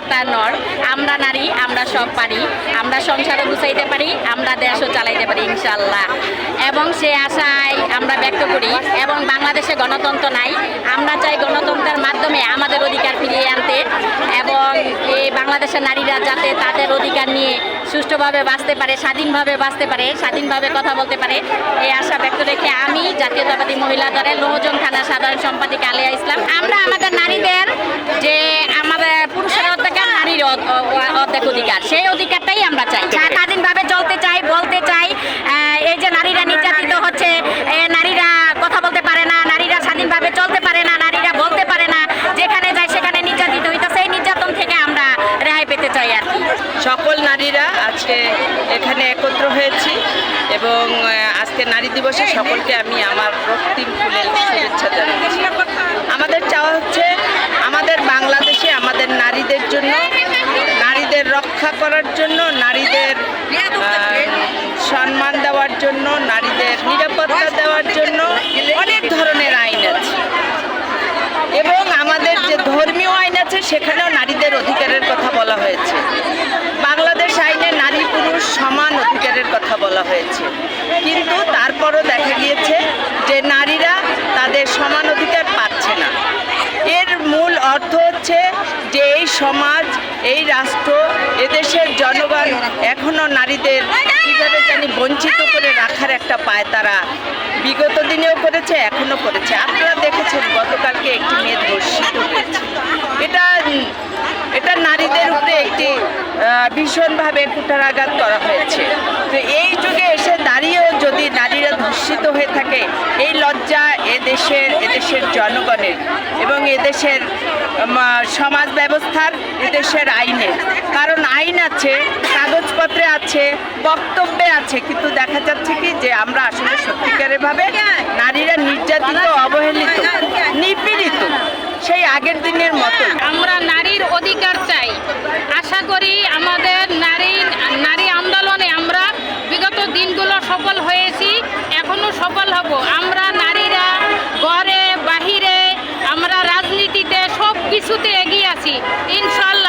একটা নর। আমরা নারী, আমরা সব পারি। আমরা সংসারও গুছাইতে পারি, আমরা দেশও চালাইতে পারি ইনশাল্লাহ এবং সে আশায় আমরা ব্যক্ত করি, এবং বাংলাদেশে গণতন্ত্র নাই। আমরা চাই গণতন্ত্রের মাধ্যমে আমাদের অধিকার ফিরিয়ে আনতে, এবং এই বাংলাদেশের নারীরা যাতে তাদের অধিকার নিয়ে সুষ্ঠুভাবে বাঁচতে পারে, স্বাধীনভাবে বাঁচতে পারে, স্বাধীনভাবে কথা বলতে পারে, এই আশা ব্যক্ত রেখে আমি জাতীয়তাবাদী মহিলা দলের লোহজন থানা সাধারণ সম্পাদিকা আলিয়া ইসলাম, আমরা আমাদের নারীদের অ- অধিকার। সেই অধিকারটাই আমরা চাই। স্বাধীনভাবে চলতে চাই, বলতে চাই এই যে নারীরা নির্যাতিত হচ্ছে নারীরা কথা বলতে পারে না, নারীরা স্বাধীনভাবে চলতে পারে না, নারীরা বলতে পারে না, যেখানে যায় সেখানে নির্যাতিত হইতেছে এই নির্যাতন থেকে আমরা রেহাই পেতে চাই আর কি। সকল নারীরা আজকে এখানে একত্র হয়েছি এবং আজকে নারী দিবসে সকলকে আমি আমার রক্তিম ফুলের শুভেচ্ছা জানাচ্ছি আমাদের চাওয়া হচ্ছে আমাদের বাংলাদেশে আমাদের নারীদের জন্য নারীদের রক্ষা করার জন্য নারীদের সম্মান দেওয়ার জন্য, নারীদের নিরাপত্তা দেওয়ার জন্য অনেক ধরনের আইন আছে। এবং আমাদের যে ধর্মীয় আইন আছে, সেখানেও নারীদের অধিকারের কথা বলা হয়েছে। বাংলাদেশ আইনে নারী পুরুষ সমান অধিকারের কথা বলা হয়েছে। কিন্তু তারপরও দেখা গিয়েছে যে নারীরা তাদের সমান অধিকার পাচ্ছে না। এর মূল অর্থ হচ্ছে যে সমাজ, এই রাষ্ট্র, এদেশের জনগণ এখনও নারীদের কীভাবে জানি বঞ্চিত করে রাখার একটা পায় তারা বিগত দিনেও করেছে এখনও করেছে। আপনারা দেখেছেন, গতকালকে একটি মেয়ে ধর্ষিত হয়েছে। এটা এটা নারীদের উপরে একটি ভীষণভাবে কুঠারাঘাত করা হয়েছে। তো এই যুগে এসে দাঁড়িয়েও যদি নারীরা ধর্ষিত হয়ে থাকে, এই লজ্জা এদেশের দেশের জনগণের এবং এদেশের সমাজ ব্যবস্থার, এদেশের আইনের কারণ আইন আছে, কাগজপত্রে আছে, বক্তব্যে আছে, কিন্তু দেখা যাচ্ছে কি যে আমরা আসলে সত্যিকারেভাবে নারীরা নির্যাতিত, অবহেলিত, নিপীড়িত সেই আগের দিনের মতো আমরা নারীর অধিকার চাই। আশা করি আমাদের নারী নারী আন্দোলনে আমরা বিগত দিনগুলো সফল হয়েছি, এখনও সফল হব। আমরা কিছুতে এগিয়ে আছি। ইনশাল্লাহ